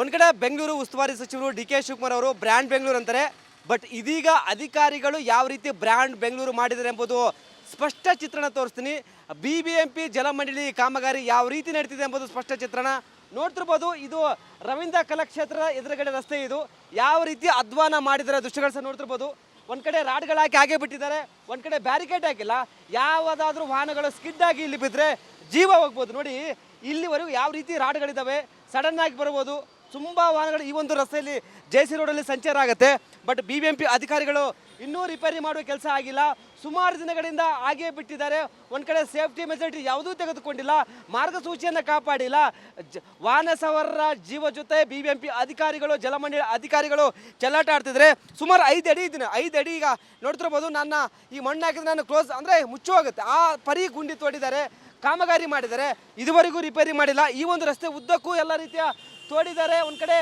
ಒಂದ್ ಕಡೆ ಬೆಂಗಳೂರು ಉಸ್ತುವಾರಿ ಸಚಿವರು ಡಿ ಕೆ ಶಿವಕುಮಾರ್ ಅವರು ಬ್ರ್ಯಾಂಡ್ ಬೆಂಗಳೂರು ಅಂತಾರೆ. ಬಟ್ ಇದೀಗ ಅಧಿಕಾರಿಗಳು ಯಾವ ರೀತಿ ಬ್ರ್ಯಾಂಡ್ ಬೆಂಗಳೂರು ಮಾಡಿದ್ದಾರೆ ಎಂಬುದು ಸ್ಪಷ್ಟ ಚಿತ್ರಣ ತೋರಿಸ್ತೀನಿ. ಬಿ ಬಿ ಎಂ ಪಿ ಜಲಮಂಡಳಿ ಕಾಮಗಾರಿ ಯಾವ ರೀತಿ ನಡೀತಿದೆ ಎಂಬುದು ಸ್ಪಷ್ಟ ಚಿತ್ರಣ. ನೋಡ್ತಿರ್ಬೋದು ಇದು ರವೀಂದ್ರ ಕಲಾಕ್ಷೇತ್ರ ಎದುರುಗಡೆ ರಸ್ತೆ ಇದು. ಯಾವ ರೀತಿ ಅಧ್ವಾನ ಮಾಡಿದ್ದಾರೆ ದೃಶ್ಯಗಳು ಸಹ ನೋಡ್ತಿರ್ಬೋದು. ಒಂದು ಕಡೆ ರಾಡ್ಗಳು ಹಾಕಿ ಹಾಗೆ ಬಿಟ್ಟಿದ್ದಾರೆ. ಒಂದು ಕಡೆ ಬ್ಯಾರಿಕೇಡ್ ಹಾಕಿಲ್ಲ. ಯಾವುದಾದ್ರೂ ವಾಹನಗಳು ಸ್ಕಿಡ್ ಆಗಿ ಇಲ್ಲಿ ಬಿದ್ದರೆ ಜೀವ ಹೋಗ್ಬೋದು. ನೋಡಿ, ಇಲ್ಲಿವರೆಗೂ ಯಾವ ರೀತಿ ರಾಡ್ಗಳಿದ್ದಾವೆ ಸಡನ್ ಆಗಿ ಬರ್ಬೋದು. ತುಂಬ ವಾಹನಗಳು ಈ ಒಂದು ರಸ್ತೆಯಲ್ಲಿ ಜೆ ಸಿ ರೋಡಲ್ಲಿ ಸಂಚಾರ ಆಗುತ್ತೆ but B B M P ಅಧಿಕಾರಿಗಳು ಇನ್ನೂ ರಿಪೇರಿ ಮಾಡುವ ಕೆಲಸ ಆಗಿಲ್ಲ. ಸುಮಾರು ದಿನಗಳಿಂದ ಹಾಗೇ ಬಿಟ್ಟಿದ್ದಾರೆ. ಒಂದು ಕಡೆ ಸೇಫ್ಟಿ ಮೆಜಾರಿಟಿ ಯಾವುದೂ ತೆಗೆದುಕೊಂಡಿಲ್ಲ. ಮಾರ್ಗಸೂಚಿಯನ್ನು ಕಾಪಾಡಿಲ್ಲ. ಜ, ವಾಹನ ಸವಾರರ ಜೀವ ಜೊತೆ ಬಿ ಬಿ ಎಂ ಪಿ ಅಧಿಕಾರಿಗಳು, ಜಲಮಂಡಳಿ ಅಧಿಕಾರಿಗಳು ಚೆಲ್ಲಾಟ ಆಡ್ತಿದ್ರೆ ಸುಮಾರು ಐದು ಅಡಿ ಇದ್ದೀನಿ ಐದು ಅಡಿ ಈಗ ನೋಡ್ತಿರ್ಬೋದು ನನ್ನ ಈ ಮಣ್ಣು ಹಾಕಿದ್ರೆ ನಾನು ಕ್ಲೋಸ್ ಅಂದರೆ ಮುಚ್ಚು ಹೋಗುತ್ತೆ ಆ ಪರಿ ಗುಂಡಿ ತೋಡಿದ್ದಾರೆ, ಕಾಮಗಾರಿ ಮಾಡಿದ್ದಾರೆ. ಇದುವರೆಗೂ ರಿಪೇರಿ ಮಾಡಿಲ್ಲ. ಈ ಒಂದು ರಸ್ತೆ ಉದ್ದಕ್ಕೂ ಎಲ್ಲ ರೀತಿಯ ತೋಡಿದ್ದಾರೆ. ಒಂದು ಕಡೆ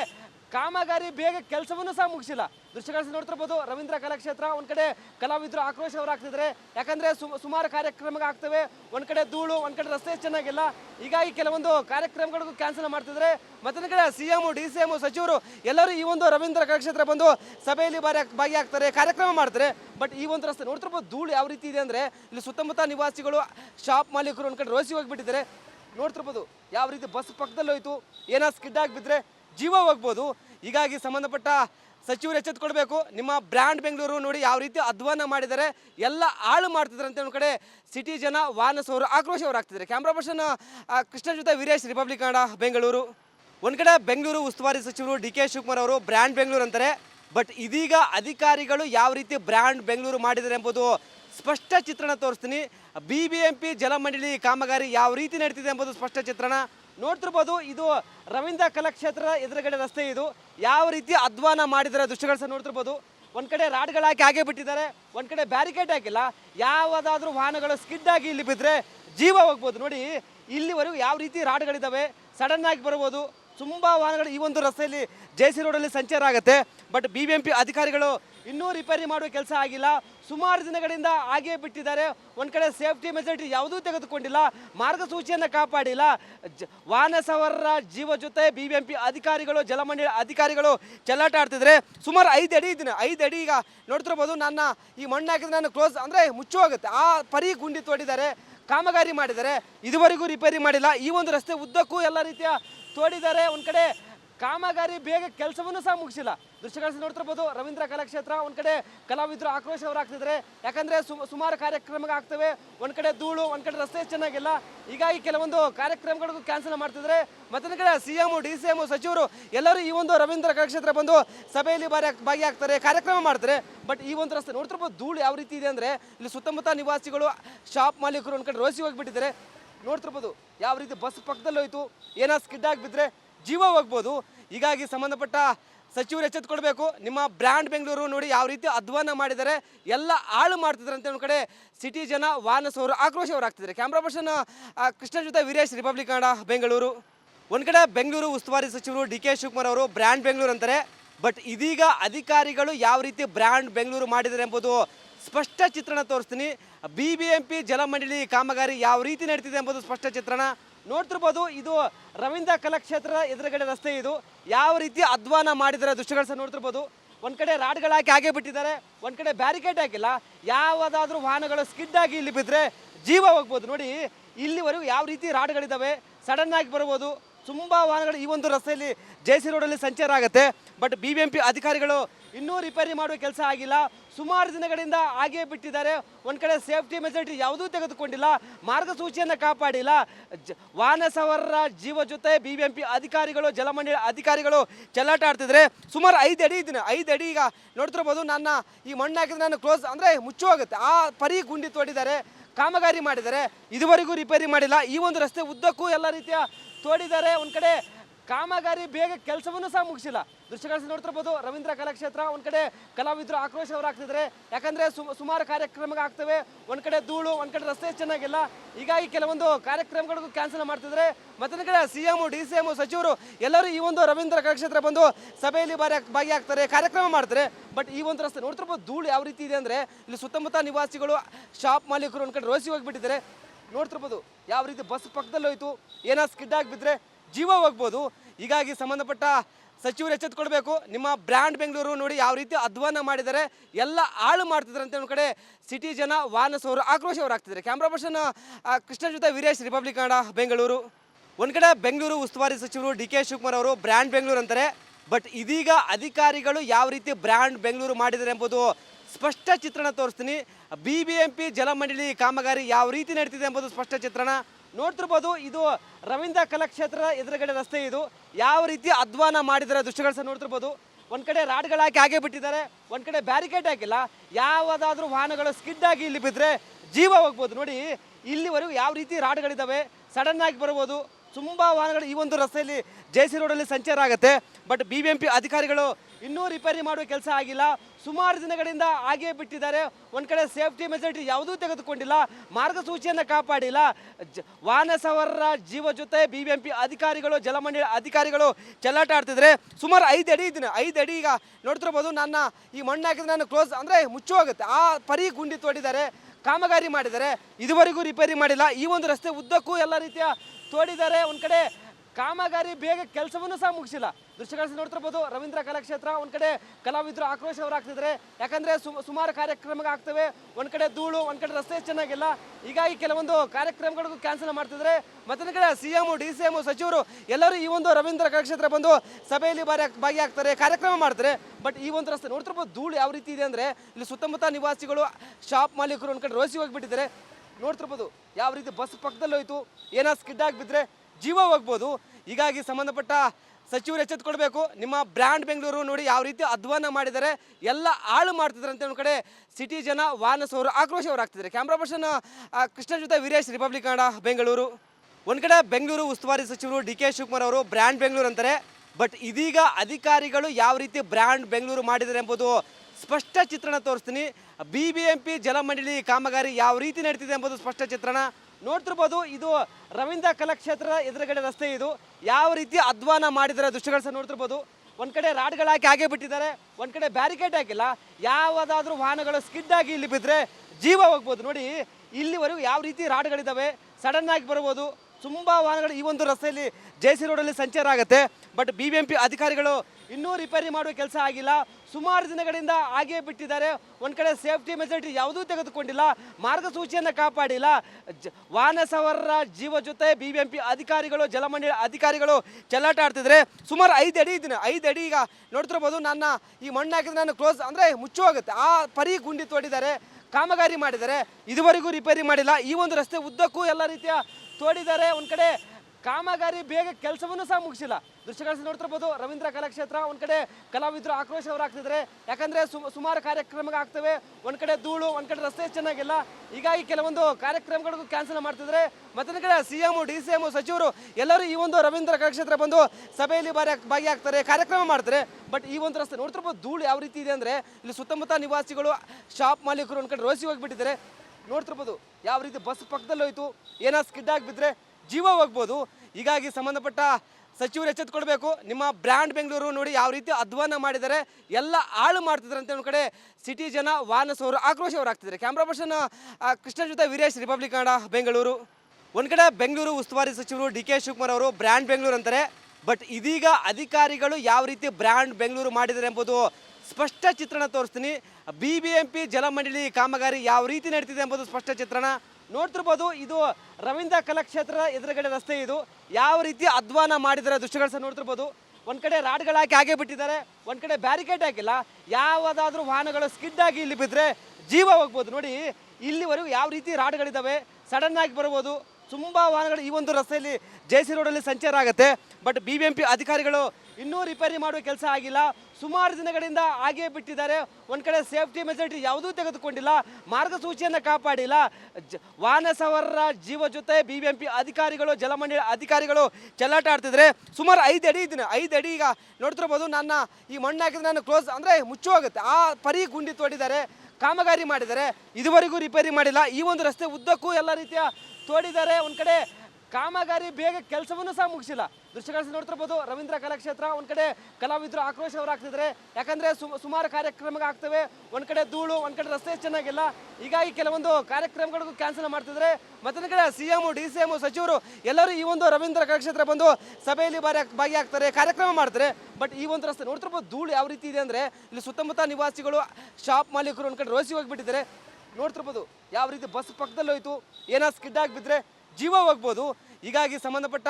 ಕಾಮಗಾರಿ ಬೇಗ ಕೆಲಸವನ್ನು ಸಹ ಮುಗಿಸಿಲ್ಲ. ದೃಶ್ಯಗಳು ನೋಡ್ತಿರ್ಬೋದು ರವೀಂದ್ರ ಕಲಾಕ್ಷೇತ್ರ, ಒಂದು ಕಡೆ ಕಲಾವಿದರು ಆಕ್ರೋಶ ಹೊರಾಗ್ತಿದ್ದಾರೆ ಯಾಕಂದ್ರೆ ಸುಮಾರು ಕಾರ್ಯಕ್ರಮಗಳು ಆಗ್ತವೆ. ಒಂದು ಕಡೆ ಧೂಳು, ಒಂದು ಕಡೆ ರಸ್ತೆ ಚೆನ್ನಾಗಿಲ್ಲ. ಹೀಗಾಗಿ ಕೆಲವೊಂದು ಕಾರ್ಯಕ್ರಮಗಳಿಗೂ ಕ್ಯಾನ್ಸಲ್ ಮಾಡ್ತಿದ್ದಾರೆ. ಮತ್ತೊಂದು ಕಡೆ C M D C M ಸಚಿವರು ಎಲ್ಲರೂ ಈ ಒಂದು ರವೀಂದ್ರ ಕಲಾಕ್ಷೇತ್ರ ಬಂದು ಸಭೆಯಲ್ಲಿ ಬಾರಿ ಭಾಗಿಯಾಗ್ತಾರೆ, ಕಾರ್ಯಕ್ರಮ ಮಾಡ್ತಾರೆ. ಬಟ್ ಈ ಒಂದು ರಸ್ತೆ ನೋಡ್ತಿರ್ಬೋದು ಧೂಳು ಯಾವ ರೀತಿ ಇದೆ ಅಂದರೆ ಇಲ್ಲಿ ಸುತ್ತಮುತ್ತ ನಿವಾಸಿಗಳು, ಶಾಪ್ ಮಾಲೀಕರು ಒಂದು ಕಡೆ ರೋಸಿ ಹೋಗಿಬಿಟ್ಟಿದ್ದಾರೆ. ನೋಡ್ತಿರ್ಬೋದು. ಯಾವ ರೀತಿ ಬಸ್ ಪಕ್ಕದಲ್ಲಿ ಹೋಯ್ತು, ಏನೋ ಸ್ಕಿಡ್ ಆಗಿ ಬಿದ್ರೆ ಜೀವ ಹೋಗ್ಬೋದು. ಹೀಗಾಗಿ ಸಂಬಂಧಪಟ್ಟ ಸಚಿವರು ಎಚ್ಚೆತ್ಕೊಳ್ಬೇಕು ನಿಮ್ಮ ಬ್ರ್ಯಾಂಡ್ ಬೆಂಗಳೂರು ನೋಡಿ ಯಾವ ರೀತಿ ಅಧ್ವಾನ ಮಾಡಿದ್ದಾರೆ. ಎಲ್ಲ ಹಾಳು ಮಾಡ್ತಿದ್ದಾರೆ ಅಂತ ಒಂದು ಕಡೆ ಸಿಟಿ ಜನ ಅವರು ಆಕ್ರೋಶವರಾಗ್ತಿದ್ದಾರೆ ಕ್ಯಾಮ್ರಾ ಪರ್ಸನ್ ಕೃಷ್ಣ ಜೊತೆ ವೀರೇಶ್ ರಿಪಬ್ಲಿಕ್ ಕನ್ನಡ ಬೆಂಗಳೂರು ಒಂದು ಕಡೆ ಬೆಂಗಳೂರು ಉಸ್ತುವಾರಿ ಸಚಿವರು ಡಿ ಕೆ ಶಿವಕುಮಾರ್ ಅವರು ಬ್ರ್ಯಾಂಡ್ ಬೆಂಗಳೂರು ಅಂತಾರೆ. ಬಟ್ ಇದೀಗ ಅಧಿಕಾರಿಗಳು ಯಾವ ರೀತಿ ಬ್ರ್ಯಾಂಡ್ ಬೆಂಗಳೂರು ಮಾಡಿದ್ದಾರೆ ಎಂಬುದು ಸ್ಪಷ್ಟ ಚಿತ್ರಣ ತೋರಿಸ್ತೀನಿ. ಬಿ ಬಿ ಎಂ ಪಿ ಜಲಮಂಡಳಿ ಕಾಮಗಾರಿ ಯಾವ ರೀತಿ ನಡೀತಿದೆ ಎಂಬುದು ಸ್ಪಷ್ಟ ಚಿತ್ರಣ. ನೋಡ್ತಿರ್ಬೋದು, ಇದು ರವೀಂದ್ರ ಕಲಾಕ್ಷೇತ್ರ ಎದುರುಗಡೆ ರಸ್ತೆ ಇದು. ಯಾವ ರೀತಿ ಅಧ್ವಾನ ಮಾಡಿದರೆ ದೃಶ್ಯಗಳು ಸಹ ನೋಡ್ತಿರ್ಬೋದು. ಒಂದು ಕಡೆ ರಾಡ್ಗಳು ಹಾಕಿ ಹಾಗೆ ಬಿಟ್ಟಿದ್ದಾರೆ, ಒಂದು ಕಡೆ ಬ್ಯಾರಿಕೇಡ್ ಹಾಕಿಲ್ಲ. ಯಾವುದಾದ್ರೂ ವಾಹನಗಳು ಸ್ಕಿಡ್ ಆಗಿ ಇಲ್ಲಿ ಬಿದ್ದರೆ ಜೀವ ಹೋಗ್ಬೋದು. ನೋಡಿ, ಇಲ್ಲಿವರೆಗೂ ಯಾವ ರೀತಿ ರಾಡ್ಗಳಿದ್ದಾವೆ ಸಡನ್ ಆಗಿ ಬರ್ಬೋದು. ತುಂಬ ವಾಹನಗಳು ಈ ಒಂದು ರಸ್ತೆಯಲ್ಲಿ ಜೆ ಸಿ ರೋಡಲ್ಲಿ ಸಂಚಾರ ಆಗುತ್ತೆ but B B M P ಅಧಿಕಾರಿಗಳು ಇನ್ನೂ ರಿಪೇರಿ ಮಾಡುವ ಕೆಲಸ ಆಗಿಲ್ಲ. ಸುಮಾರು ದಿನಗಳಿಂದ ಹಾಗೇ ಬಿಟ್ಟಿದ್ದಾರೆ. ಒಂದು ಕಡೆ ಸೇಫ್ಟಿ ಮೆಜಾರಿಟಿ ಯಾವುದೂ ತೆಗೆದುಕೊಂಡಿಲ್ಲ. ಮಾರ್ಗಸೂಚಿಯನ್ನು ಕಾಪಾಡಿಲ್ಲ. ಜ, ವಾಹನ ಸವಾರರ ಜೀವ ಜೊತೆ ಬಿ ಬಿ ಎಂ ಪಿ ಅಧಿಕಾರಿಗಳು, ಜಲಮಂಡಳಿ ಅಧಿಕಾರಿಗಳು ಚೆಲ್ಲಾಟ ಆಡ್ತಿದ್ರೆ. ಸುಮಾರು ಐದು ಅಡಿ ಇದ್ದೀನಿ ಐದು ಅಡಿ ಈಗ ನೋಡ್ತಿರ್ಬೋದು. ನನ್ನ ಈ ಮಣ್ಣು ಹಾಕಿದ್ರೆ ನಾನು ಕ್ಲೋಸ್ ಅಂದರೆ ಮುಚ್ಚು ಹೋಗುತ್ತೆ ಆ ಪರಿ ಗುಂಡಿ ತೋಡಿದ್ದಾರೆ. ಕಾಮಗಾರಿ ಮಾಡಿದರೆ ಇದುವರೆಗೂ ರಿಪೇರಿ ಮಾಡಿಲ್ಲ. ಈ ಒಂದು ರಸ್ತೆ ಉದ್ದಕ್ಕೂ ಎಲ್ಲ ರೀತಿಯ ತೋಡಿದ್ದಾರೆ. ಒಂದು ಕಡೆ ಕಾಮಗಾರಿ ಬೇಗ ಕೆಲಸವನ್ನು ಸಹ ಮುಗಿಸಿಲ್ಲ. ದೃಶ್ಯಗಳ ಸಹ ನೋಡ್ತಿರ್ಬೋದು ರವೀಂದ್ರ ಕಲಾಕ್ಷೇತ್ರ, ಒಂದು ಕಡೆ ಕಲಾವಿದರು ಆಕ್ರೋಶ ಹೊರಾಗ್ತಿದ್ದಾರೆ ಯಾಕಂದ್ರೆ ಸುಮಾರು ಕಾರ್ಯಕ್ರಮಗಳು ಆಗ್ತವೆ. ಒಂದು ಕಡೆ ಧೂಳು, ಒಂದು ಕಡೆ ರಸ್ತೆ ಚೆನ್ನಾಗಿಲ್ಲ. ಹೀಗಾಗಿ ಕೆಲವೊಂದು ಕಾರ್ಯಕ್ರಮಗಳಿಗೂ ಕ್ಯಾನ್ಸಲ್ ಮಾಡ್ತಿದ್ರೆ ಮತ್ತೊಂದು ಕಡೆ C M D C M ಸಚಿವರು ಎಲ್ಲರೂ ಈ ಒಂದು ರವೀಂದ್ರ ಕಲಾಕ್ಷೇತ್ರ ಬಂದು ಸಭೆಯಲ್ಲಿ ಭಾಗಿಯಾಗ್ತಾರೆ, ಕಾರ್ಯಕ್ರಮ ಮಾಡ್ತಾರೆ. ಬಟ್ ಈ ಒಂದು ರಸ್ತೆ, ನೋಡ್ತಿರ್ಬೋದು ಧೂಳು ಯಾವ ರೀತಿ ಇದೆ ಅಂದರೆ, ಇಲ್ಲಿ ಸುತ್ತಮುತ್ತ ನಿವಾಸಿಗಳು ಶಾಪ್ ಮಾಲೀಕರು ಒಂದು ಕಡೆ ರೋಸಿ ಹೋಗಿಬಿಟ್ಟಿದ್ದಾರೆ. ನೋಡ್ತಿರ್ಬೋದು ಯಾವ ರೀತಿ ಬಸ್ ಪಕ್ಕದಲ್ಲಿ ಹೋಯ್ತು ಏನೋ ಸ್ಕಿಡ್ ಆಗಿ ಬಿದ್ದರೆ ಜೀವ ಹೋಗ್ಬೋದು. ಹೀಗಾಗಿ ಸಂಬಂಧಪಟ್ಟ ಸಚಿವರು ಎಚ್ಚೆತ್ಕೊಳ್ಬೇಕು ನಿಮ್ಮ ಬ್ರ್ಯಾಂಡ್ ಬೆಂಗಳೂರು ನೋಡಿ ಯಾವ ರೀತಿ ಅಧ್ವಾನ ಮಾಡಿದ್ದಾರೆ. ಎಲ್ಲ ಹಾಳು ಮಾಡ್ತಿದ್ದಾರೆ ಅಂತ ಒಂದು ಕಡೆ ಸಿಟಿ ಜನ ವಾಹನಸವರು ಆಕ್ರೋಶ ಹೊರಾಗ್ತಿದ್ದಾರೆ ಕ್ಯಾಮ್ರಾ ಪರ್ಸನ್ ಕೃಷ್ಣ ಜೊತೆ ವೀರೇಶ್, ರಿಪಬ್ಲಿಕ್ ಕನ್ನಡ, ಬೆಂಗಳೂರು. ಒಂದು ಕಡೆ ಬೆಂಗಳೂರು ಉಸ್ತುವಾರಿ ಸಚಿವರು ಡಿ ಕೆ ಶಿವಕುಮಾರ್ ಅವರು ಬ್ರ್ಯಾಂಡ್ ಬೆಂಗಳೂರು ಅಂತಾರೆ. ಬಟ್ ಇದೀಗ ಅಧಿಕಾರಿಗಳು ಯಾವ ರೀತಿ ಬ್ರ್ಯಾಂಡ್ ಬೆಂಗಳೂರು ಮಾಡಿದ್ದಾರೆ ಎಂಬುದು ಸ್ಪಷ್ಟ ಚಿತ್ರಣ ತೋರಿಸ್ತೀನಿ. ಬಿ ಬಿ ಎಂ ಪಿ ಜಲಮಂಡಳಿ ಕಾಮಗಾರಿ ಯಾವ ರೀತಿ ನಡೀತಿದೆ ಎಂಬುದು ಸ್ಪಷ್ಟ ಚಿತ್ರಣ. ನೋಡ್ತಿರ್ಬೋದು, ಇದು ರವೀಂದ್ರ ಕಲಾಕ್ಷೇತ್ರ ಎದುರುಗಡೆ ರಸ್ತೆ ಇದು. ಯಾವ ರೀತಿ ಅಧ್ವಾನ ಮಾಡಿದರೆ ದೃಶ್ಯಗಳು ಸಹ ನೋಡ್ತಿರ್ಬೋದು. ಒಂದು ಕಡೆ ರಾಡ್ಗಳು ಹಾಕಿ ಹಾಗೆ ಬಿಟ್ಟಿದ್ದಾರೆ, ಒಂದು ಕಡೆ ಬ್ಯಾರಿಕೇಡ್ ಹಾಕಿಲ್ಲ. ಯಾವುದಾದ್ರೂ ವಾಹನಗಳು ಸ್ಕಿಡ್ ಆಗಿ ಇಲ್ಲಿ ಬಿದ್ದರೆ ಜೀವ ಹೋಗ್ಬೋದು. ನೋಡಿ, ಇಲ್ಲಿವರೆಗೂ ಯಾವ ರೀತಿ ರಾಡ್ಗಳಿದ್ದಾವೆ ಸಡನ್ ಆಗಿ ಬರ್ಬೋದು. ತುಂಬ ವಾಹನಗಳು ಈ ಒಂದು ರಸ್ತೆಯಲ್ಲಿ ಜೆ ಸಿ ರೋಡಲ್ಲಿ ಸಂಚಾರ ಆಗುತ್ತೆ. ಬಟ್ ಬಿ ಬಿ ಎಂ ಅಧಿಕಾರಿಗಳು ಇನ್ನೂ ರಿಪೇರಿ ಮಾಡುವ ಕೆಲಸ ಆಗಿಲ್ಲ. ಸುಮಾರು ದಿನಗಳಿಂದ ಹಾಗೇ ಬಿಟ್ಟಿದ್ದಾರೆ. ಒಂದು ಕಡೆ ಸೇಫ್ಟಿ ಮೆಜಾರಿಟಿ ಯಾವುದೂ ತೆಗೆದುಕೊಂಡಿಲ್ಲ. ಮಾರ್ಗಸೂಚಿಯನ್ನು ಕಾಪಾಡಿಲ್ಲ. ಜ ವಾಹನ ಸವಾರರ ಜೀವ ಜೊತೆ ಬಿ ಬಿ ಎಂ ಪಿ ಅಧಿಕಾರಿಗಳು, ಜಲಮಂಡಳಿ ಅಧಿಕಾರಿಗಳು ಚೆಲ್ಲಾಟ ಆಡ್ತಿದ್ರೆ ಸುಮಾರು ಐದು ಅಡಿ ಇದ್ದೀನಿ ಐದು ಅಡಿ ಈಗ ನೋಡ್ತಿರ್ಬೋದು ನನ್ನ ಈ ಮಣ್ಣು ಹಾಕಿದ್ರೆ ನಾನು ಕ್ಲೋಸ್ ಅಂದರೆ ಮುಚ್ಚು ಹೋಗುತ್ತೆ ಆ ಪರಿ ಗುಂಡಿ ತೋಡಿದ್ದಾರೆ, ಕಾಮಗಾರಿ ಮಾಡಿದ್ದಾರೆ. ಇದುವರೆಗೂ ರಿಪೇರಿ ಮಾಡಿಲ್ಲ. ಈ ಒಂದು ರಸ್ತೆ ಉದ್ದಕ್ಕೂ ಎಲ್ಲ ರೀತಿಯ ತೋಡಿದ್ದಾರೆ. ಒಂದು ಕಡೆ ಕಾಮಗಾರಿ ಬೇಗ ಕೆಲಸವನ್ನು ಸಹ ಮುಗಿಸಿಲ್ಲ. ದೃಶ್ಯಗಳಿಸಿ ನೋಡ್ತಿರ್ಬೋದು ರವೀಂದ್ರ ಕಲಾಕ್ಷೇತ್ರ, ಒಂದು ಕಡೆ ಕಲಾವಿದರು ಹೊರಾಗ್ತಿದ್ದಾರೆ ಯಾಕಂದ್ರೆ ಸುಮಾರು ಕಾರ್ಯಕ್ರಮಗಳು ಆಗ್ತವೆ. ಒಂದು ಕಡೆ ಧೂಳು, ಒಂದು ಕಡೆ ರಸ್ತೆ ಚೆನ್ನಾಗಿಲ್ಲ. ಹೀಗಾಗಿ ಕೆಲವೊಂದು ಕಾರ್ಯಕ್ರಮಗಳಿಗೂ ಕ್ಯಾನ್ಸಲ್ ಮಾಡ್ತಿದ್ದಾರೆ ಮತ್ತೊಂದು ಕಡೆ C M D C M ಸಚಿವರು ಎಲ್ಲರೂ ಈ ಒಂದು ರವೀಂದ್ರ ಕಲಾಕ್ಷೇತ್ರ ಬಂದು ಸಭೆಯಲ್ಲಿ ಬಾರಿ ಭಾಗಿಯಾಗ್ತಾರೆ, ಕಾರ್ಯಕ್ರಮ ಮಾಡ್ತಾರೆ. ಬಟ್ ಈ ಒಂದು ರಸ್ತೆ ನೋಡ್ತಿರ್ಬೋದು ಧೂಳು ಯಾವ ರೀತಿ ಇದೆ ಅಂದರೆ ಇಲ್ಲಿ ಸುತ್ತಮುತ್ತ ನಿವಾಸಿಗಳು ಶಾಪ್ ಮಾಲೀಕರು ಒಂದು ಕಡೆ ರೋಸಿ ಹೋಗಿಬಿಟ್ಟಿದ್ದಾರೆ. ನೋಡ್ತಿರ್ಬೋದು ಯಾವ ರೀತಿ ಬಸ್ ಪಕ್ಕದಲ್ಲಿ ಹೋಯ್ತು ಏನೋ ಸ್ಕಿಡ್ ಆಗಿ ಬಿದ್ದರೆ ಜೀವ ಹೋಗ್ಬೋದು. ಹೀಗಾಗಿ ಸಂಬಂಧಪಟ್ಟ ಸಚಿವರು ಎಚ್ಚೆತ್ತುಕೊಳ್ಬೇಕು ನಿಮ್ಮ ಬ್ರ್ಯಾಂಡ್ ಬೆಂಗಳೂರು ನೋಡಿ ಯಾವ ರೀತಿ ಅಧ್ವಾನ ಮಾಡಿದ್ದಾರೆ. ಎಲ್ಲ ಹಾಳು ಮಾಡ್ತಿದ್ದಾರೆ ಅಂತ ಒಂದು ಕಡೆ ಸಿಟಿ ಜನ ವಾನಸ್ ಅವರು ಆಕ್ರೋಶ ಆಗ್ತಿದ್ದಾರೆ ಕ್ಯಾಮ್ರಾ ಪರ್ಸನ್ ಕೃಷ್ಣ ಜೊತೆ ವೀರೇಶ್ ರಿಪಬ್ಲಿಕ್ ಕನ್ನಡ ಬೆಂಗಳೂರು ಒಂದು ಕಡೆ ಬೆಂಗಳೂರು ಉಸ್ತುವಾರಿ ಸಚಿವರು ಡಿ ಕೆ ಶಿವಕುಮಾರ್ ಅವರು ಬ್ರ್ಯಾಂಡ್ ಬೆಂಗಳೂರು ಅಂತಾರೆ. ಬಟ್ ಇದೀಗ ಅಧಿಕಾರಿಗಳು ಯಾವ ರೀತಿ ಬ್ರ್ಯಾಂಡ್ ಬೆಂಗಳೂರು ಮಾಡಿದ್ದಾರೆ ಎಂಬುದು ಸ್ಪಷ್ಟ ಚಿತ್ರಣ ತೋರಿಸ್ತೀನಿ. ಬಿ ಬಿ ಎಂ ಪಿ ಜಲಮಂಡಳಿ ಕಾಮಗಾರಿ ಯಾವ ರೀತಿ ನಡೀತಿದೆ ಎಂಬುದು ಸ್ಪಷ್ಟ ಚಿತ್ರಣ. ನೋಡ್ತಿರ್ಬೋದು, ಇದು ರವೀಂದ್ರ ಕಲಾಕ್ಷೇತ್ರದ ಎದುರುಗಡೆ ರಸ್ತೆ ಇದು. ಯಾವ ರೀತಿ ಅಧ್ವಾನ ಮಾಡಿದ್ದಾರೆ ದೃಶ್ಯಗಳು ಸಹ ನೋಡ್ತಿರ್ಬೋದು. ಒಂದು ಕಡೆ ರಾಡ್ಗಳು ಹಾಕಿ ಹಾಗೆ ಬಿಟ್ಟಿದ್ದಾರೆ, ಒಂದು ಕಡೆ ಬ್ಯಾರಿಕೇಡ್ ಹಾಕಿಲ್ಲ. ಯಾವುದಾದ್ರೂ ವಾಹನಗಳು ಸ್ಕಿಡ್ ಆಗಿ ಇಲ್ಲಿ ಬಿದ್ದರೆ ಜೀವ ಹೋಗ್ಬೋದು. ನೋಡಿ, ಇಲ್ಲಿವರೆಗೂ ಯಾವ ರೀತಿ ರಾಡ್ಗಳಿದ್ದಾವೆ ಸಡನ್ ಆಗಿ ಬರ್ಬೋದು. ತುಂಬ ವಾಹನಗಳು ಈ ಒಂದು ರಸ್ತೆಯಲ್ಲಿ ಜೆ ಸಿ ರೋಡಲ್ಲಿ ಸಂಚಾರ ಆಗುತ್ತೆ but B B M P ಅಧಿಕಾರಿಗಳು ಇನ್ನೂ ರಿಪೇರಿ ಮಾಡುವ ಕೆಲಸ ಆಗಿಲ್ಲ. ಸುಮಾರು ದಿನಗಳಿಂದ ಹಾಗೇ ಬಿಟ್ಟಿದ್ದಾರೆ. ಒಂದು ಕಡೆ ಸೇಫ್ಟಿ ಮೆಜಾರಿಟಿ ಯಾವುದೂ ತೆಗೆದುಕೊಂಡಿಲ್ಲ. ಮಾರ್ಗಸೂಚಿಯನ್ನು ಕಾಪಾಡಿಲ್ಲ. ಜ, ವಾಹನ ಸವಾರರ ಜೀವ ಜೊತೆ ಬಿ ಬಿ ಎಂ ಪಿ ಅಧಿಕಾರಿಗಳು, ಜಲಮಂಡಳಿ ಅಧಿಕಾರಿಗಳು ಚೆಲ್ಲಾಟ ಆಡ್ತಿದ್ರೆ ಸುಮಾರು ಐದು ಅಡಿ ಇದ್ದೀನಿ ಐದು ಅಡಿ ಈಗ ನೋಡ್ತಿರ್ಬೋದು ನನ್ನ ಈ ಮಣ್ಣು ಹಾಕಿದ್ರೆ ನಾನು ಕ್ಲೋಸ್ ಅಂದರೆ ಮುಚ್ಚು ಹೋಗುತ್ತೆ ಆ ಪರಿ ಗುಂಡಿ ತೋಡಿದ್ದಾರೆ, ಕಾಮಗಾರಿ ಮಾಡಿದ್ದಾರೆ. ಇದುವರೆಗೂ ರಿಪೇರಿ ಮಾಡಿಲ್ಲ. ಈ ಒಂದು ರಸ್ತೆ ಉದ್ದಕ್ಕೂ ಎಲ್ಲ ರೀತಿಯ ತೋಡಿದ್ದಾರೆ. ಒಂದು ಕಡೆ ಕಾಮಗಾರಿ ಬೇಗ ಕೆಲಸವನ್ನು ಸಹ ಮುಗಿಸಿಲ್ಲ. ದೃಶ್ಯಗಳಿಸಿ ನೋಡ್ತಿರ್ಬೋದು ರವೀಂದ್ರ ಕಲಾಕ್ಷೇತ್ರ, ಒಂದು ಕಡೆ ಕಲಾವಿದರು ಆಕ್ರೋಶ ಆಗ್ತಿದ್ದಾರೆ ಯಾಕಂದ್ರೆ ಸು- ಸುಮಾರು ಕಾರ್ಯಕ್ರಮಗಳು ಆಗ್ತವೆ. ಒಂದು ಕಡೆ ಧೂಳು, ಒಂದು ಕಡೆ ರಸ್ತೆ ಚೆನ್ನಾಗಿಲ್ಲ. ಹೀಗಾಗಿ ಕೆಲವೊಂದು ಕಾರ್ಯಕ್ರಮಗಳಿಗೂ ಕ್ಯಾನ್ಸಲ್ ಮಾಡ್ತಿದ್ದಾರೆ ಮತ್ತೊಂದು ಕಡೆ C M D C M ಸಚಿವರು ಎಲ್ಲರೂ ಈ ಒಂದು ರವೀಂದ್ರ ಕಲಾಕ್ಷೇತ್ರ ಬಂದು ಸಭೆಯಲ್ಲಿ ಬಾರಿ ಭಾಗಿಯಾಗ್ತಾರೆ, ಕಾರ್ಯಕ್ರಮ ಮಾಡ್ತಾರೆ. ಬಟ್ ಈ ಒಂದು ರಸ್ತೆ ನೋಡ್ತಿರ್ಬೋದು ಧೂಳು ಯಾವ ರೀತಿ ಇದೆ ಅಂದರೆ ಇಲ್ಲಿ ಸುತ್ತಮುತ್ತ ನಿವಾಸಿಗಳು ಶಾಪ್ ಮಾಲೀಕರು ಒಂದು ಕಡೆ ರೋಸಿ ಹೋಗಿಬಿಟ್ಟಿದ್ದಾರೆ. ನೋಡ್ತಿರ್ಬೋದು. ಯಾವ ರೀತಿ ಬಸ್ ಪಕ್ಕದಲ್ಲಿ ಹೋಯ್ತು ಏನೋ ಸ್ಕಿಡ್ ಆಗಿ ಬಿದ್ದರೆ ಜೀವ ಹೋಗ್ಬೋದು. ಹೀಗಾಗಿ ಸಂಬಂಧಪಟ್ಟ ಸಚಿವರು ಎಚ್ಚೆತ್ತುಕೊಳ್ಬೇಕು ನಿಮ್ಮ ಬ್ರ್ಯಾಂಡ್ ಬೆಂಗಳೂರು ನೋಡಿ ಯಾವ ರೀತಿ ಅಧ್ವಾನ ಮಾಡಿದ್ದಾರೆ. ಎಲ್ಲ ಹಾಳು ಮಾಡ್ತಿದ್ದಾರೆ ಅಂತ ಒಂದು ಕಡೆ ಸಿಟಿ ಜನ ವಾನಸ್ ಆಕ್ರೋಶವರು ಆಗ್ತಿದ್ದಾರೆ ಕ್ಯಾಮ್ರಾ ಪರ್ಸನ್ ಕೃಷ್ಣ ಜೊತೆ ವೀರೇಶ್ ರಿಪಬ್ಲಿಕ್ ಕನ್ನಡ ಬೆಂಗಳೂರು ಒಂದು ಕಡೆ ಬೆಂಗಳೂರು ಉಸ್ತುವಾರಿ ಸಚಿವರು ಡಿ ಕೆ ಶಿವಕುಮಾರ್ ಅವರು ಬ್ರ್ಯಾಂಡ್ ಬೆಂಗಳೂರು ಅಂತಾರೆ. ಬಟ್ ಇದೀಗ ಅಧಿಕಾರಿಗಳು ಯಾವ ರೀತಿ ಬ್ರ್ಯಾಂಡ್ ಬೆಂಗಳೂರು ಮಾಡಿದ್ದಾರೆ ಎಂಬುದು ಸ್ಪಷ್ಟ ಚಿತ್ರಣ ತೋರಿಸ್ತೀನಿ. ಬಿ ಬಿ ಎಂ ಪಿ ಜಲಮಂಡಳಿ ಕಾಮಗಾರಿ ಯಾವ ರೀತಿ ನಡೀತಿದೆ ಎಂಬುದು ಸ್ಪಷ್ಟ ಚಿತ್ರಣ. ನೋಡ್ತಿರ್ಬೋದು, ಇದು ರವೀಂದ್ರ ಕಲಾಕ್ಷೇತ್ರದ ಎದುರುಗಡೆ ರಸ್ತೆ ಇದು. ಯಾವ ರೀತಿ ಅಧ್ವಾನ ಮಾಡಿದರೆ ದೃಶ್ಯಗಳು ಸಹ ನೋಡ್ತಿರ್ಬೋದು. ಒಂದು ಕಡೆ ರಾಡ್ಗಳು ಹಾಕಿ ಹಾಗೆ ಬಿಟ್ಟಿದ್ದಾರೆ. ಒಂದು ಕಡೆ ಬ್ಯಾರಿಕೇಡ್ ಹಾಕಿಲ್ಲ. ಯಾವುದಾದ್ರೂ ವಾಹನಗಳು ಸ್ಕಿಡ್ ಆಗಿ ಇಲ್ಲಿ ಬಿದ್ದರೆ ಜೀವ ಹೋಗ್ಬೋದು. ನೋಡಿ, ಇಲ್ಲಿವರೆಗೂ ಯಾವ ರೀತಿ ರಾಡ್ಗಳಿದ್ದಾವೆ ಸಡನ್ನಾಗಿ ಬರ್ಬೋದು. ತುಂಬ ವಾಹನಗಳು ಈ ಒಂದು ರಸ್ತೆಯಲ್ಲಿ ಜೆ ಸಿ ರೋಡಲ್ಲಿ ಸಂಚಾರ ಆಗುತ್ತೆ but B B M P ಅಧಿಕಾರಿಗಳು ಇನ್ನೂ ರಿಪೇರಿ ಮಾಡುವ ಕೆಲಸ ಆಗಿಲ್ಲ. ಸುಮಾರು ದಿನಗಳಿಂದ ಹಾಗೇ ಬಿಟ್ಟಿದ್ದಾರೆ. ಒಂದು ಕಡೆ ಸೇಫ್ಟಿ ಮೆಜಾರಿಟಿ ಯಾವುದೂ ತೆಗೆದುಕೊಂಡಿಲ್ಲ. ಮಾರ್ಗಸೂಚಿಯನ್ನು ಕಾಪಾಡಿಲ್ಲ. ಜ, ವಾಹನ ಸವಾರರ ಜೀವ ಜೊತೆ ಬಿ ಬಿ ಎಂ ಪಿ ಅಧಿಕಾರಿಗಳು, ಜಲಮಂಡಳಿ ಅಧಿಕಾರಿಗಳು ಚೆಲ್ಲಾಟ ಆಡ್ತಿದ್ರೆ ಸುಮಾರು ಐದು ಅಡಿ ಇದ್ದೀನಿ ಐದು ಅಡಿ ಈಗ ನೋಡ್ತಿರ್ಬೋದು. ನನ್ನ ಈ ಮಣ್ಣು ಹಾಕಿದ್ರೆ ನಾನು ಕ್ಲೋಸ್ ಅಂದರೆ ಮುಚ್ಚು ಹೋಗುತ್ತೆ ಆ ಪರಿ ಗುಂಡಿ ತೋಡಿದ್ದಾರೆ. ಕಾಮಗಾರಿ ಮಾಡಿದರೆ ಇದುವರೆಗೂ ರಿಪೇರಿ ಮಾಡಿಲ್ಲ. ಈ ಒಂದು ರಸ್ತೆ ಉದ್ದಕ್ಕೂ ಎಲ್ಲ ರೀತಿಯ ತೋಡಿದ್ದಾರೆ. ಒಂದು ಕಡೆ ಕಾಮಗಾರಿ ಬೇಗ ಕೆಲಸವನ್ನು ಸಹ ಮುಗಿಸಿಲ್ಲ. ದೃಶ್ಯಗಳು ನೋಡ್ತಿರ್ಬೋದು ರವೀಂದ್ರ ಕಲಾಕ್ಷೇತ್ರ, ಒಂದು ಕಡೆ ಕಲಾವಿದರು ಆಕ್ರೋಶ ಯಾಕಂದ್ರೆ ಸು- ಸುಮಾರು ಕಾರ್ಯಕ್ರಮಗಳು ಆಗ್ತವೆ. ಒಂದು ಕಡೆ ಧೂಳು, ಒಂದು ಕಡೆ ರಸ್ತೆ ಚೆನ್ನಾಗಿಲ್ಲ. ಹೀಗಾಗಿ ಕೆಲವೊಂದು ಕಾರ್ಯಕ್ರಮಗಳಿಗೂ ಕ್ಯಾನ್ಸಲ್ ಮಾಡ್ತಿದ್ದಾರೆ ಮತ್ತೊಂದು ಕಡೆ C M D C M ಸಚಿವರು ಎಲ್ಲರೂ ಈ ಒಂದು ರವೀಂದ್ರ ಕಲಾಕ್ಷೇತ್ರ ಬಂದು ಸಭೆಯಲ್ಲಿ ಬಾರಿ ಭಾಗಿಯಾಗ್ತಾರೆ, ಕಾರ್ಯಕ್ರಮ ಮಾಡ್ತಾರೆ. ಬಟ್ ಈ ಒಂದು ರಸ್ತೆ, ನೋಡ್ತಿರ್ಬೋದು ಧೂಳು ಯಾವ ರೀತಿ ಇದೆ ಅಂದರೆ ಇಲ್ಲಿ ಸುತ್ತಮುತ್ತ ನಿವಾಸಿಗಳು ಶಾಪ್ ಮಾಲೀಕರು ಒಂದು ಕಡೆ ರೋಸಿ ಹೋಗಿಬಿಟ್ಟಿದ್ದಾರೆ ನೋಡ್ತಿರ್ಬೋದು ಯಾವ ರೀತಿ ಬಸ್ ಪಕ್ಕದಲ್ಲಿ ಹೋಯ್ತು ಏನೋ ಸ್ಕಿಡ್ ಆಗಿಬಿದ್ರೆ ಜೀವ ಹೋಗ್ಬೋದು. ಹೀಗಾಗಿ ಸಂಬಂಧಪಟ್ಟ ಸಚಿವರು ಎಚ್ಚೆತ್ತುಕೊಳ್ಬೇಕು ನಿಮ್ಮ ಬ್ರ್ಯಾಂಡ್ ಬೆಂಗಳೂರು ನೋಡಿ ಯಾವ ರೀತಿ ಅಧ್ವಾನ ಮಾಡಿದ್ದಾರೆ. ಎಲ್ಲ ಹಾಳು ಮಾಡ್ತಿದ್ದಾರೆ ಅಂತ ಒಂದು ಕಡೆ ಸಿಟಿ ಜನ ಅವರು ಆಕ್ರೋಶ ಅವರು ಆಗ್ತಿದ್ದಾರೆ ಕ್ಯಾಮ್ರಾ ಪರ್ಸನ್ ಕೃಷ್ಣ ಜೊತೆ ವೀರೇಶ್ ರಿಪಬ್ಲಿಕ್ ಕನ್ನಡ ಬೆಂಗಳೂರು ಒಂದು ಕಡೆ ಬೆಂಗಳೂರು ಉಸ್ತುವಾರಿ ಸಚಿವರು ಡಿ ಕೆ ಶಿವಕುಮಾರ್ ಅವರು ಬ್ರ್ಯಾಂಡ್ ಬೆಂಗಳೂರು ಅಂತಾರೆ. ಬಟ್ ಇದೀಗ ಅಧಿಕಾರಿಗಳು ಯಾವ ರೀತಿ ಬ್ರ್ಯಾಂಡ್ ಬೆಂಗಳೂರು ಮಾಡಿದ್ದಾರೆ ಎಂಬುದು ಸ್ಪಷ್ಟ ಚಿತ್ರಣ ತೋರಿಸ್ತೀನಿ. ಬಿ ಬಿ ಎಂ ಪಿ ಜಲಮಂಡಳಿ ಕಾಮಗಾರಿ ಯಾವ ರೀತಿ ನಡೀತಿದೆ ಎಂಬುದು ಸ್ಪಷ್ಟ ಚಿತ್ರಣ. ನೋಡ್ತಿರ್ಬೋದು, ಇದು ರವೀಂದ್ರ ಕಲಾಕ್ಷೇತ್ರ ಎದುರುಗಡೆ ರಸ್ತೆ ಇದು. ಯಾವ ರೀತಿ ಅಧ್ವಾನ ಮಾಡಿದ್ದಾರೆ ದೃಶ್ಯಗಳು ಸಹ ನೋಡ್ತಿರ್ಬೋದು. ಒಂದು ಕಡೆ ರಾಡ್ಗಳು ಹಾಕಿ ಹಾಗೆ ಬಿಟ್ಟಿದ್ದಾರೆ, ಒಂದು ಕಡೆ ಬ್ಯಾರಿಕೇಡ್ ಹಾಕಿಲ್ಲ. ಯಾವುದಾದ್ರೂ ವಾಹನಗಳು ಸ್ಕಿಡ್ ಆಗಿ ಇಲ್ಲಿ ಬಿದ್ದರೆ ಜೀವ ಹೋಗ್ಬೋದು. ನೋಡಿ, ಇಲ್ಲಿವರೆಗೂ ಯಾವ ರೀತಿ ರಾಡ್ಗಳಿದ್ದಾವೆ ಸಡನ್ ಆಗಿ ಬರ್ಬೋದು. ತುಂಬ ವಾಹನಗಳು ಈ ಒಂದು ರಸ್ತೆಯಲ್ಲಿ ಜೆ ಸಿ ರೋಡಲ್ಲಿ ಸಂಚಾರ ಆಗುತ್ತೆ. ಬಟ್ ಬಿ ಬಿ ಎಂ ಅಧಿಕಾರಿಗಳು ಇನ್ನೂ ರಿಪೇರಿ ಮಾಡುವ ಕೆಲಸ ಆಗಿಲ್ಲ. ಸುಮಾರು ದಿನಗಳಿಂದ ಹಾಗೇ ಬಿಟ್ಟಿದ್ದಾರೆ. ಒಂದು ಕಡೆ ಸೇಫ್ಟಿ ಮೆಜಾರಿಟಿ ಯಾವುದೂ ತೆಗೆದುಕೊಂಡಿಲ್ಲ. ಮಾರ್ಗಸೂಚಿಯನ್ನು ಕಾಪಾಡಿಲ್ಲ. ಜ ವಾಹನ ಸವಾರರ ಜೀವ ಜೊತೆ ಬಿ ಬಿ ಎಂ ಪಿ ಅಧಿಕಾರಿಗಳು, ಜಲಮಂಡಳಿ ಅಧಿಕಾರಿಗಳು ಚೆಲ್ಲಾಟ ಆಡ್ತಿದ್ರೆ ಸುಮಾರು ಐದು ಅಡಿ ಇದ್ದೀನಿ ಐದು ಅಡಿ ಈಗ ನೋಡ್ತಿರ್ಬೋದು. ನನ್ನ ಈ ಮಣ್ಣು ಹಾಕಿದ್ರೆ ನಾನು ಕ್ಲೋಸ್ ಅಂದರೆ ಮುಚ್ಚು ಹೋಗುತ್ತೆ ಆ ಪರಿ ಗುಂಡಿ ತೋಡಿದ್ದಾರೆ, ಕಾಮಗಾರಿ ಮಾಡಿದ್ದಾರೆ. ಇದುವರೆಗೂ ರಿಪೇರಿ ಮಾಡಿಲ್ಲ. ಈ ಒಂದು ರಸ್ತೆ ಉದ್ದಕ್ಕೂ ಎಲ್ಲ ರೀತಿಯ ತೋಡಿದ್ದಾರೆ. ಒಂದು ಕಡೆ ಕಾಮಗಾರಿ ಬೇಗ ಕೆಲಸವನ್ನು ಸಹ ಮುಗಿಸಿಲ್ಲ. ದೃಶ್ಯಗಳಲ್ಲಿ ನೋಡ್ತಿರ್ಬೋದು ರವೀಂದ್ರ ಕಲಾಕ್ಷೇತ್ರ, ಒಂದ್ ಕಡೆ ಕಲಾವಿದರು ಆಕ್ರೋಶ ಯಾಕಂದ್ರೆ ಸು- ಸುಮಾರು ಕಾರ್ಯಕ್ರಮಗಳು ಆಗ್ತವೆ. ಒಂದ್ ಕಡೆ ಧೂಳು, ಒಂದ್ ಕಡೆ ರಸ್ತೆ ಚೆನ್ನಾಗಿಲ್ಲ. ಹೀಗಾಗಿ ಕೆಲವೊಂದು ಕಾರ್ಯಕ್ರಮಗಳಿಗೂ ಕ್ಯಾನ್ಸಲ್ ಮಾಡ್ತಿದ್ರೆ ಮತ್ತೊಂದು ಕಡೆ C M D C M ಸಚಿವರು ಎಲ್ಲರೂ ಈ ಒಂದು ರವೀಂದ್ರ ಕಲಾಕ್ಷೇತ್ರ ಬಂದು ಸಭೆಯಲ್ಲಿ ಭಾಗಿಯಾಗ್ತಾರೆ, ಕಾರ್ಯಕ್ರಮ ಮಾಡ್ತಾರೆ. ಬಟ್ ಈ ಒಂದು ರಸ್ತೆ, ನೋಡ್ತಿರ್ಬೋದು ಧೂಳು ಯಾವ ರೀತಿ ಇದೆ ಅಂದ್ರೆ ಇಲ್ಲಿ ಸುತ್ತಮುತ್ತ ನಿವಾಸಿಗಳು ಶಾಪ್ ಮಾಲೀಕರು ಒಂದ್ ಕಡೆ ರೋಸಿ ಹೋಗಿಬಿಟ್ಟಿದ್ದಾರೆ. ನೋಡ್ತಿರ್ಬೋದು ಯಾವ ರೀತಿ ಬಸ್ ಪಕ್ಕದಲ್ಲಿ ಹೋಯ್ತು ಏನೋ ಸ್ಕಿಡ್ ಆಗಿಬಿಟ್ರೆ ಜೀವ ಹೋಗ್ಬೋದು. ಹೀಗಾಗಿ ಸಂಬಂಧಪಟ್ಟ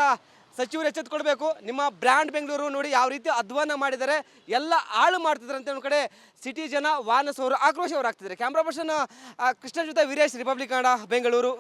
ಸಚಿವರು ಎಚ್ಚೆತ್ಕೊಳ್ಬೇಕು ನಿಮ್ಮ ಬ್ರ್ಯಾಂಡ್ ಬೆಂಗಳೂರು ನೋಡಿ ಯಾವ ರೀತಿ ಅಧ್ವಾನ ಮಾಡಿದ್ದಾರೆ. ಎಲ್ಲ ಹಾಳು ಮಾಡ್ತಿದ್ದಾರೆ ಅಂತ ಒಂದು ಕಡೆ ಸಿಟಿ ಜನ ವಾನಸವರು ಆಕ್ರೋಶ ಆಗ್ತಿದ್ದಾರೆ ಕ್ಯಾಮ್ರಾ ಪರ್ಸನ್ ಕೃಷ್ಣ ಜೊತೆ ವೀರೇಶ್ ರಿಪಬ್ಲಿಕ್ ಕನ್ನಡ ಬೆಂಗಳೂರು